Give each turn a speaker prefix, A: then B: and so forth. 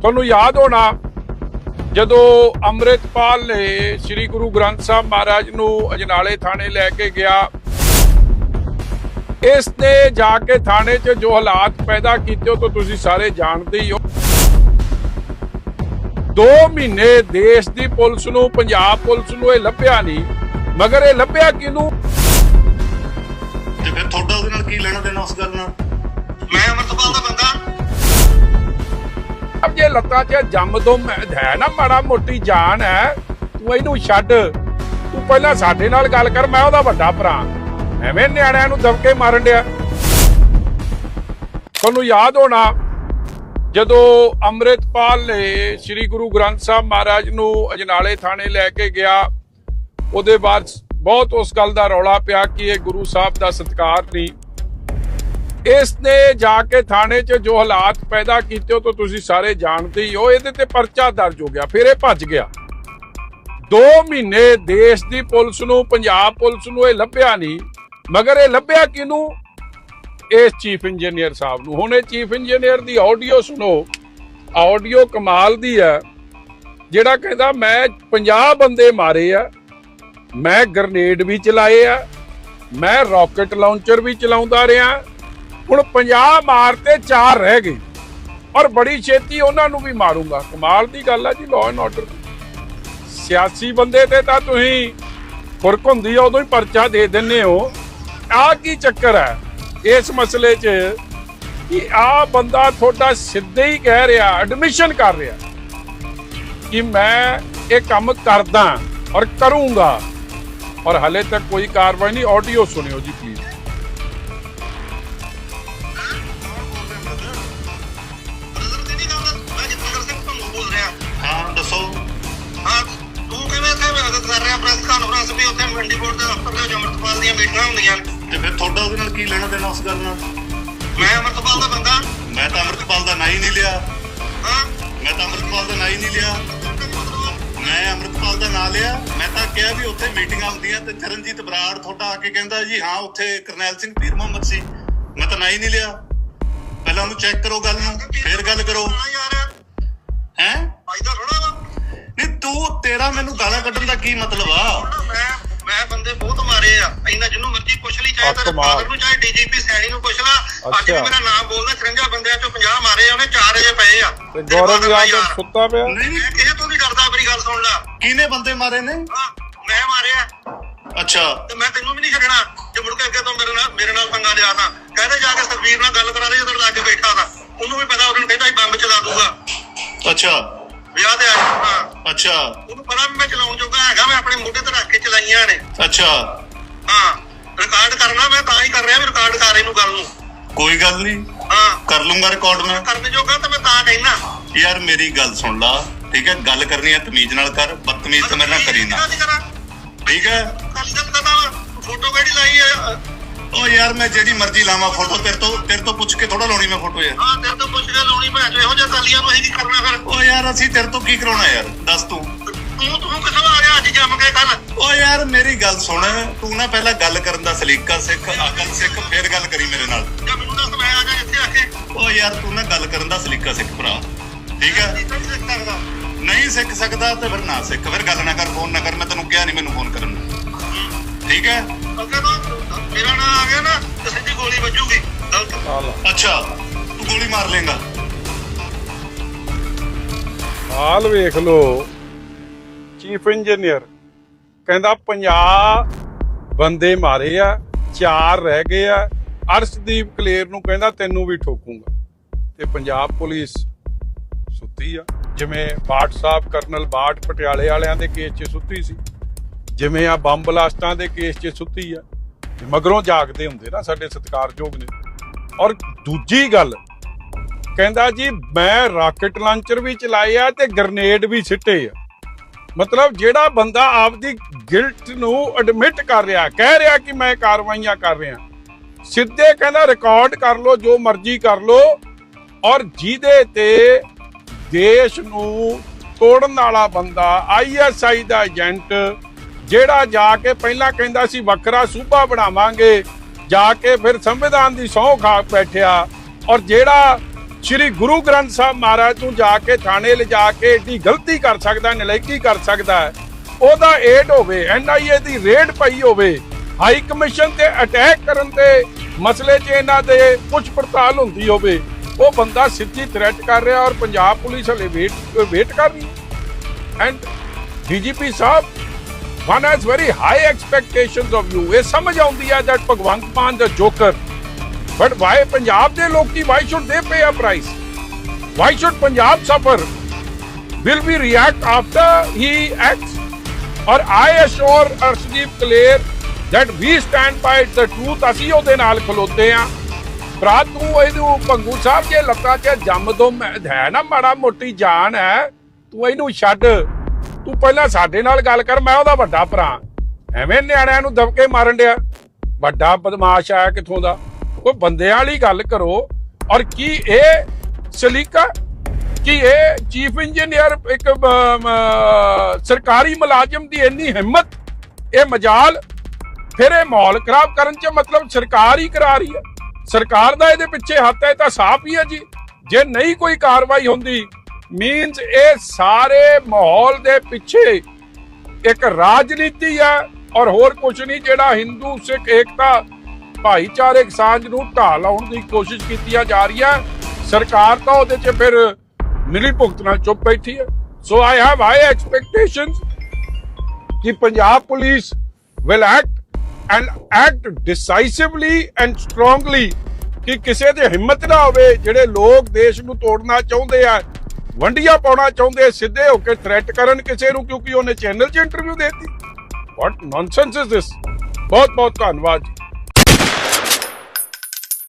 A: ਤੁਹਾਨੂੰ ਯਾਦ ਹੋਣਾ, ਜਦੋਂ ਅੰਮ੍ਰਿਤਪਾਲ ਨੇ ਸ੍ਰੀ ਗੁਰੂ ਗ੍ਰੰਥ ਸਾਹਿਬ ਮਹਾਰਾਜ ਨੂੰ ਅਜਨਾਲੇ ਥਾਣੇ ਲੈ ਕੇ ਗਿਆ, ਇਸ ਨੇ ਜਾ ਕੇ ਥਾਣੇ 'ਚ ਜੋ ਹਾਲਾਤ ਪੈਦਾ ਕੀਤੇ, ਉਹ ਤੁਸੀਂ ਸਾਰੇ ਜਾਣਦੇ ਹੀ ਹੋ। 2 ਮਹੀਨੇ ਦੇਸ਼ ਦੀ ਪੁਲਿਸ ਨੂੰ, ਪੰਜਾਬ ਪੁਲਿਸ ਨੂੰ ਇਹ ਲੱਭਿਆ ਨਹੀਂ, ਮਗਰ ਇਹ ਲੱਭਿਆ ਕਿਹਨੂੰ?
B: ਤੇ ਫਿਰ ਤੁਹਾਡਾ ਉਹਦੇ ਨਾਲ ਕੀ ਲੈਣਾ ਦੇਣਾ ਉਸ ਗੱਲ ਨਾਲ?
A: ਲੱਤਾਂ 'ਚ ਜੰਮ ਤੋਂ ਹੈ ਨਾ ਮਾੜਾ ਮੋਟੀ ਜਾਨ ਹੈ। ਤੂੰ ਇਹਨੂੰ ਛੱਡ। ਤੂੰ ਪਹਿਲਾਂ ਸਾਡੇ ਨਾਲ ਗੱਲ ਕਰ, ਮੈਂ ਉਹਦਾ ਵੱਡਾ ਭਰਾ। ਐਵੇਂ ਨਿਆਣਿਆਂ ਨੂੰ ਦਬਕੇ ਮਾਰਨ ਡਿਆ। ਤੁਹਾਨੂੰ ਯਾਦ ਹੋਣਾ, ਜਦੋਂ ਅੰਮ੍ਰਿਤਪਾਲ ਨੇ ਸ੍ਰੀ ਗੁਰੂ ਗ੍ਰੰਥ ਸਾਹਿਬ ਮਹਾਰਾਜ ਨੂੰ ਅਜਨਾਲੇ ਥਾਣੇ ਲੈ ਕੇ ਗਿਆ, ਉਹਦੇ ਬਾਅਦ ਬਹੁਤ ਉਸ ਗੱਲ ਦਾ ਰੌਲਾ ਪਿਆ ਕਿ ਇਹ ਗੁਰੂ ਸਾਹਿਬ ਦਾ ਸਤਿਕਾਰ ਨਹੀਂ। ਇਸ ਨੇ ਜਾ ਕੇ ਥਾਣੇ 'ਚ ਜੋ ਹਾਲਾਤ ਪੈਦਾ ਕੀਤੇ, ਉਹ ਤਾਂ ਤੁਸੀਂ ਸਾਰੇ ਜਾਣਦੇ ਹੀ ਹੋ। ਇਹਦੇ ਤੇ ਪਰਚਾ ਦਰਜ ਹੋ ਗਿਆ, ਫਿਰ ਇਹ ਭੱਜ ਗਿਆ। 2 ਮਹੀਨੇ ਦੇਸ਼ ਦੀ ਪੁਲਿਸ ਨੂੰ, ਪੰਜਾਬ ਪੁਲਿਸ ਨੂੰ ਇਹ ਲੱਭਿਆ ਨਹੀਂ। ਮਗਰ ਇਹ ਲੱਭਿਆ ਕਿਹਨੂੰ? ਇਸ ਚੀਫ ਇੰਜੀਨੀਅਰ ਸਾਹਿਬ ਨੂੰ। ਹੁਣ ਇਹ ਚੀਫ ਇੰਜੀਨੀਅਰ ਦੀ ਆਡੀਓ ਸੁਣੋ। ਆਡੀਓ ਕਮਾਲ ਦੀ ਹੈ। ਜਿਹੜਾ ਕਹਿੰਦਾ, ਮੈਂ 50 ਬੰਦੇ ਮਾਰੇ ਆ। ਮੈਂ ਗ੍ਰਨੇਡ ਵੀ ਚਲਾਏ ਆ। ਮੈਂ ਰਾਕਟ ਲਾਂਚਰ ਵੀ ਚਲਾਉਂਦਾ ਰਿਹਾ। ਹੁਣ 50 ਮਾਰ ਤੇ 4 ਰਹਿ ਗਏ। ਔਰ ਬੜੀ ਛੇਤੀ ਉਹਨਾਂ ਨੂੰ ਵੀ ਮਾਰੂੰਗਾ। ਕਮਾਲ ਦੀ ਗੱਲ ਆ ਜੀ ਲਾਅ ਐਂਡ ਆਰਡਰ ਸਿਆਸੀ ਬੰਦੇ ਤੇ ਤਾਂ ਤੁਸੀਂ ਫੁਰਕ ਹੁੰਦੀ ਆ, ਉਦੋਂ ਹੀ ਪਰਚਾ ਦੇ ਦਿੰਨੇ ਹੋ। ਆ ਕੀ ਚੱਕਰ ਹੈ ਇਸ ਮਸਲੇ 'ਚ ਕਿ ਆ ਬੰਦਾ ਤੁਹਾਡਾ ਸਿੱਧੇ ਹੀ ਕਹਿ ਰਿਹਾ ਐਡਮਿਸ਼ਨ ਕਰ ਰਿਹਾ ਕਿ ਮੈਂ ਇਹ ਕੰਮ ਕਰਦਾ ਔਰ ਕਰੂੰਗਾ। ਔਰ ਹਲੇ ਤੱਕ ਕੋਈ ਕਾਰਵਾਈ ਨਹੀਂ ਆਡੀਓ ਸੁਣਿਓ ਜੀ ਪਲੀਜ਼
C: ਵੀ ਉੱਥੇ ਮੰਡੀ ਬੋਰਡ ਦੇ ਦਫ਼ਤਰ ਦੇ ਵਿੱਚ ਅੰਮ੍ਰਿਤਪਾਲ ਦੀਆਂ ਮੀਟਿੰਗਾਂ ਹੁੰਦੀਆਂ ਨੇ।
B: ਤੇ ਫਿਰ ਤੁਹਾਡਾ ਉਹਦੇ ਨਾਲ ਕੀ ਲੈਣਾ ਦੇਣਾ ਉਸ ਗੱਲ ਨਾਲ?
C: ਮੈਂ ਅੰਮ੍ਰਿਤਪਾਲ ਦਾ ਬੰਦਾ।
B: ਮੈਂ ਤਾਂ ਅਮਰਤਪਾਲ ਦਾ ਨਾਂ ਹੀ ਨਹੀਂ ਲਿਆ।
C: ਹਾਂ।
B: ਮੈਂ ਤਾਂ ਅਮਰਤਪਾਲ ਦਾ ਨਾਂ ਹੀ ਨਹੀਂ ਲਿਆ। ਮੈਂ ਅਮਰਤਪਾਲ ਦਾ ਨਾਂ ਲਿਆ। ਮੈਂ ਤਾਂ ਕਿਹਾ ਵੀ ਉੱਥੇ ਮੀਟਿੰਗਾਂ ਹੁੰਦੀਆਂ ਤੇ ਚਰਨਜੀਤ ਬਰਾੜ ਤੁਹਾਡਾ ਆ ਕੇ ਕਹਿੰਦਾ ਜੀ ਹਾਂ ਉੱਥੇ ਕਰਨੈਲ ਸਿੰਘ ਪੀਰ ਮੁਹੰਮਦ ਸੀ। ਮੈਂ ਤਾਂ ਨਾਂ ਹੀ ਨਹੀਂ ਲਿਆ। ਪਹਿਲਾਂ ਉਹਨੂੰ ਚੈੱਕ ਕਰੋ ਗੱਲ ਨੂੰ ਫਿਰ ਗੱਲ ਕਰੋ।
C: ਹਾਂ। ਫਾਇਦਾ ਥੋੜਾ
B: ਤੂੰ ਤੇਰਾ ਮੈਨੂੰ ਗਾਲਾਂ ਕੱਢਣ ਦਾ ਕੀ ਮਤਲਬ ਆ?
C: ਮੈਂ ਮੈਂ ਬੰਦੇ ਬਹੁਤ ਮਾਰੇ ਆ। ਇੰਨਾ ਜਿਹਨੂੰ ਮਰਜ਼ੀ ਪੁੱਛ ਲਈ ਚਾਹੇ
A: ਆ
C: ਤੇਰੇ। ਫਾਦਰ ਨੂੰ ਚਾਹੇ ਡੀਜੀਪੀ ਸੈਣੀ ਨੂੰ ਪੁੱਛ ਲਾ। ਅੱਜ ਵੀ। ਮੇਰਾ ਨਾਮ ਬੋਲਦਾ 53 ਬੰਦਿਆਂ ਚੋਂ 50 ਮਾਰੇ ਆ ਉਹਨੇ 4 ਅਜੇ ਪਏ ਆ।
A: ਤੇ ਗੌਰਵ
C: father
A: ਆ ਕੇ। ਸੁੱਤਾ ਪਿਆ?
B: ਨਹੀਂ।
C: ਕਿਸੇ ਤੋਂ ਨਹੀਂ ਡਰਦਾ ਮੇਰੀ ਗੱਲ ਸੁਣ ਲੈ।
B: ਕਿਹਨੇ ਬੰਦੇ ਮਾਰੇ ਨੇ?
C: ਮੈਂ ਮਾਰਿਆ।
B: ਅੱਛਾ।
C: ਤੇ ਮੈਂ ਤੈਨੂੰ ਵੀ ਨਹੀਂ ਛੱਡਣਾ। ਜੇ ਮੁੜ ਕੇ ਅੱਗੇ ਤੋਂ ਮੇਰੇ ਨਾਲ ਮੇਰੇ ਨਾਲ ਪੰਗਾ ਲਿਆ ਤਾਂ। ਕਹਿੰਦੇ ਜਾ ਕੇ ਸਰਵੀਰ ਨਾਲ ਗੱਲ ਕਰਾ ਦੇ ਜਦੋਂ ਲਾ ਕੇ ਬੈਠਾ ਤਾਂ। ਉਹਨੂੰ ਵੀ ਪਤਾ ਉਹਨੂੰ ਕਹਿੰਦਾ ਬੰਬ ਚਲਾ ਦੂਗਾ।
B: ਅੱਛਾ।
C: ਵਿਆਹ ਤੇ ਆ ਹਾਂ
B: ਅੱਛਾ।
C: ਉਹਨੂੰ ਪਤਾ ਵੀ ਮੈਂ ਚਲਾਉਣ ਜੋਗਾ ਹੈਗਾ ਮੈਂ ਆਪਣੇ ਮੋਢੇ ਤੇ ਰੱਖ ਕੇ ਚਲਾਈਆਂ ਨੇ।
B: ਅੱਛਾ।
C: ਹਾਂ ਰਿਕਾਰਡ ਕਰਨਾ ਮੈਂ ਤਾਂ ਹੀ ਕਰ ਰਿਹਾ ਵੀ ਰਿਕਾਰਡ ਕਰ ਇਹਨੂੰ ਗੱਲ ਨੂੰ।
B: ਕੋਈ ਗੱਲ ਨਹੀਂ।
C: ਹਾਂ।
B: ਕਰ ਲੂੰਗਾ ਰਿਕਾਰਡ ਮੈਂ।
C: ਕਰਨ ਜੋਗਾ ਤਾਂ ਮੈਂ ਤਾਂ ਕਹਿਣਾ
B: ਯਾਰ ਮੇਰੀ ਗੱਲ ਸੁਣ ਲਾ। ਠੀਕ ਹੈ ਗੱਲ ਕਰਨੀ ਹੈ ਤਮੀਜ਼ ਨਾਲ ਕਰ। ਬਦਤਮੀਜ਼ ਤਾਂ ਮੇਰੇ ਨਾਲ ਕਰੀ ਨਾ। ਠੀਕ ਹੈ।
C: ਜਦ ਕਹਦਾ ਫੋਟੋ ਕਿਹੜੀ ਲਾਈ ਹੈ
B: ਓ ਯਾਰ ਮੈਂ ਜਿਹੜੀ ਮਰਜ਼ੀ ਲਾਵਾਂ ਫੋਟੋ ਤੇਰੇ ਤੋਂ ਤੇਰੇ ਤੋਂ ਪੁੱਛ ਕੇ ਥੋੜਾ ਲਾਉਣੀ ਮੈਂ ਫੋਟੋ ਯਾਰ।
C: ਹਾਂ ਤੇਰੇ ਤੋਂ ਪੁੱਛ ਕੇ ਲਾਉਣੀ ਭੈਣ ਇਹੋ ਜਿਹਾ ਸਾਲੀਆਂ ਨੂੰ ਅਸੀਂ ਕੀ ਕਰਨਾ ਫਿਰ?
B: ਓ ਯਾਰ ਅਸੀਂ ਤੇਰੇ ਤੋਂ ਕੀ ਕਰਾਉਣਾ ਯਾਰ? ਦੱਸ ਤੂੰ।
C: ਤੂੰ ਤੂੰ ਕਿੱਥੋਂ ਆ ਗਿਆ ਅੱਜ ਜੰਮ ਕੇ ਕੱਲ
B: ਓ ਯਾਰ ਮੇਰੀ ਗੱਲ ਸੁਣ। ਤੂੰ ਨਾ ਪਹਿਲਾਂ ਗੱਲ ਕਰਨ ਦਾ ਸਲੀਕਾ ਸਿੱਖ ਅਕਲ ਸਿੱਖ ਫਿਰ ਗੱਲ ਕਰੀ ਮੇਰੇ ਨਾਲ।
C: ਜਾਂ ਮੈਨੂੰ ਦੱਸ ਮੈਂ ਆ ਜਾ ਇੱਥੇ ਆ ਕੇ।
B: ਓ ਯਾਰ ਤੂੰ ਨਾ ਗੱਲ ਕਰਨ ਦਾ ਸਲੀਕਾ ਸਿੱਖ ਭਰਾ। ਠੀਕ ਹੈ
C: ਨਹੀਂ ਸਿੱਖ ਸਕਦਾ।
B: ਤੇ ਫਿਰ ਨਾ ਸਿੱਖ। ਫਿਰ ਗੱਲ ਨਾ ਕਰ ਫੋਨ ਨਾ ਕਰ। ਮੈਂ ਤੈਨੂੰ ਕਿਹਾ ਨਹੀਂ ਮੈਨੂੰ ਫੋਨ ਕਰਨ ਨੂੰ। ਠੀਕ ਹੈ
C: ਅੱਗੇ ਤੋਂ ਮੇਰਾ ਨਾਂ ਆ ਗਿਆ ਨਾ ਤੇ ਸਿੱਧੀ ਗੋਲੀ ਵੱਜੂਗੀ। ਗਲਤ।
A: ਹਾਲ
B: ਅੱਛਾ ਤੂੰ ਗੋਲੀ ਮਾਰ ਲੇਗਾ
A: ਹਾਲ ਵੇਖ ਲੋ ਚੀਫ ਇੰਜੀਨੀਅਰ ਕਹਿੰਦਾ 50 ਬੰਦੇ ਮਾਰੇ ਆ 4 ਰਹਿ ਗਏ ਆ। ਅਰਸ਼ਦੀਪ ਕਲੇਰ ਨੂੰ ਕਹਿੰਦਾ ਤੈਨੂੰ ਵੀ ਠੋਕੂਗਾ। ਤੇ ਪੰਜਾਬ ਪੁਲਿਸ ਸੁੱਤੀ ਆ। ਜਿਵੇਂ ਬਾਟ ਸਾਹਿਬ ਕਰਨਲ ਬਾਟ ਪਟਿਆਲੇ ਵਾਲਿਆਂ ਦੇ ਕੇਸ 'ਚ ਸੁੱਤੀ ਸੀ। ਜਿਵੇਂ ਆ ਬੰਬ ਬਲਾਸਟਾਂ ਦੇ ਕੇਸ 'ਚ ਸੁੱਤੀ ਆ ਮਗਰੋਂ ਜਾਗਦੇ ਹੁੰਦੇ ਨਾ ਸਾਡੇ ਸਤਿਕਾਰਯੋਗ ਨੇ। ਔਰ ਦੂਜੀ ਗੱਲ, ਕਹਿੰਦਾ ਜੀ, ਮੈਂ ਰਾਕਟ ਲਾਂਚਰ ਵੀ ਚਲਾਏ ਆ ਤੇ ਗ੍ਰਨੇਡ ਵੀ ਸਿੱਟੇ ਆ। ਮਤਲਬ ਜਿਹੜਾ ਬੰਦਾ ਆਪਦੀ ਗਿਲਟ ਨੂੰ ਐਡਮਿਟ ਕਰ ਰਿਹਾ, ਕਹਿ ਰਿਹਾ ਕਿ ਮੈਂ ਕਾਰਵਾਈਆਂ ਕਰ ਰਿਹਾ, ਸਿੱਧੇ ਕਹਿੰਦਾ ਰਿਕਾਰਡ ਕਰ ਲੋ ਜੋ ਮਰਜ਼ੀ ਕਰ ਲੋ ਔਰ ਜਿਹਦੇ ਤੇ ਦੇਸ਼ ਨੂੰ ਤੋੜਨ ਵਾਲਾ ਬੰਦਾ ਆਈਐਸਆਈ ਦਾ ਏਜੰਟ ਜਿਹੜਾ ਜਾ ਕੇ ਪਹਿਲਾਂ ਕਹਿੰਦਾ ਸੀ, ਵੱਖਰਾ ਸੂਬਾ ਬਣਾਵਾਂਗੇ, ਜਾ ਕੇ ਫਿਰ ਸੰਵਿਧਾਨ ਦੀ ਸਹੁੰ ਖਾ ਬੈਠਿਆ। ਔਰ ਜਿਹੜਾ ਸ੍ਰੀ ਗੁਰੂ ਗ੍ਰੰਥ ਸਾਹਿਬ ਮਹਾਰਾਜ ਨੂੰ ਜਾ ਕੇ ਥਾਣੇ ਲਿਜਾ ਕੇ ਏਡੀ ਗਲਤੀ ਕਰ ਸਕਦਾ ਨਲਾਇਕੀ ਕਰ ਸਕਦਾ ਉਹਦਾ ਏਡ ਹੋਵੇ ਐਨਆਈਏ ਦੀ ਰੇਡ ਪਈ ਹੋਵੇ ਹਾਈ ਕਮਿਸ਼ਨ ਤੇ ਅਟੈਕ ਕਰਨ ਤੇ ਮਸਲੇ 'ਚ ਇਹਨਾਂ ਦੇ ਪੁੱਛ ਪੜਤਾਲ ਹੁੰਦੀ ਹੋਵੇ, ਉਹ ਬੰਦਾ ਸਿੱਧੀ ਥ੍ਰੈਟ ਕਰ ਰਿਹਾ ਔਰ ਪੰਜਾਬ ਪੁਲਿਸ ਹਲੇ ਵੇਟ ਵੇਟ ਕਰ ਰਹੀ and DGP Sahib one has very high expectations of you ਇਹ ਸਮਝ ਆਉਂਦੀ ਹੈ ਦੈਟ ਭਗਵੰਤ ਮਾਨ ਦਾ ਜੋਕਰ ਬਟ ਵਾਈ ਪੰਜਾਬ ਦੇ ਲੋਕੀ why should they pay a price why should Punjab suffer will we react after he acts? Or I assure Arshdeep Clear that we stand by the truth. ਅਸੀਂ ਉਹਦੇ ਨਾਲ ਖਲੋਤੇ ਆ ਭਰਾ ਤੂੰ ਇਹਨੂੰ ਭੰਗੂ ਸਾਹਿਬ ਜੇ ਲੱਤਾਂ 'ਚ ਜੰਮ ਦੋ ਹੈ ਨਾ ਮਾੜਾ ਮੋਟੀ ਜਾਨ ਹੈ ਤੂੰ ਇਹਨੂੰ ਛੱਡ ਤੂੰ ਪਹਿਲਾਂ ਸਾਡੇ ਨਾਲ ਗੱਲ ਕਰ, ਮੈਂ ਉਹਦਾ ਵੱਡਾ ਭਰਾ। ਐਵੇਂ ਨਿਆਣਿਆਂ ਨੂੰ ਦਬਕੇ ਮਾਰਨ ਡਿਆ। ਵੱਡਾ ਬਦਮਾਸ਼ ਆਇਆ ਕਿੱਥੋਂ ਦਾ? ਕੋਈ ਬੰਦਿਆਂ ਵਾਲੀ ਗੱਲ ਕਰੋ। ਔਰ ਕੀ ਇਹ ਸਲੀਕਾ? ਕਿ ਇਹ ਚੀਫ ਇੰਜੀਨੀਅਰ, ਇੱਕ ਸਰਕਾਰੀ ਮੁਲਾਜ਼ਮ ਦੀ ਇੰਨੀ ਹਿੰਮਤ? ਇਹ ਮਜਾਲ? ਫਿਰ ਇਹ ਮਾਹੌਲ ਖਰਾਬ ਕਰਨ ਚ ਮਤਲਬ ਸਰਕਾਰ ਹੀ ਕਰਾ ਰਹੀ ਹੈ। ਸਰਕਾਰ ਦਾ ਇਹਦੇ ਪਿੱਛੇ ਹੱਥ ਹੈ ਤਾਂ ਸਾਫ਼ ਹੀ ਹੈ ਜੀ। ਜੇ ਨਹੀਂ ਕੋਈ ਕਾਰਵਾਈ ਹੁੰਦੀ ਮੀਨਸ ਇਹ ਸਾਰੇ ਮਾਹੌਲ ਦੇ ਪਿੱਛੇ ਇੱਕ ਰਾਜਨੀਤੀ ਹੈ ਔਰ ਹੋਰ ਕੁਝ ਨਹੀਂ, ਜਿਹੜਾ ਹਿੰਦੂ ਸਿੱਖ ਏਕਤਾ ਭਾਈਚਾਰਕ ਸਾਂਝ ਨੂੰ ਢਾਹ ਲਾਉਣ ਦੀ ਕੋਸ਼ਿਸ਼ ਕੀਤੀਆਂ ਜਾ ਰਹੀਆਂ। ਸਰਕਾਰ ਤਾਂ ਉਹਦੇ 'ਚ ਫਿਰ ਮਿਲੀ ਭੁਗਤ ਨਾਲ ਚੁੱਪ ਬੈਠੀ ਹੈ। So I have high expectations ਕਿ Punjab police will act and act decisively and strongly ਕਿ ਕਿਸੇ ਦੇ ਹਿੰਮਤ ਨਾ ਹੋਵੇ, ਜਿਹੜੇ ਲੋਕ ਦੇਸ਼ ਨੂੰ ਤੋੜਨਾ ਚਾਹੁੰਦੇ ਆ ਵੰਡੀਆਂ ਪਾਉਣਾ ਚਾਹੁੰਦੇ, ਸਿੱਧੇ ਹੋ ਕੇ ਥ੍ਰੈਟ ਕਰਨ ਕਿਸੇ ਨੂੰ, ਕਿਉਂਕਿ ਉਹਨੇ ਚੈਨਲ 'ਚ ਇੰਟਰਵਿਊ ਦਿੱਤੀ। ਵਾਟ ਨੌਨਸੈਂਸ ਇਜ਼ ਦਿਸ ਬਹੁਤ ਬਹੁਤ ਧੰਨਵਾਦ ਜੀ।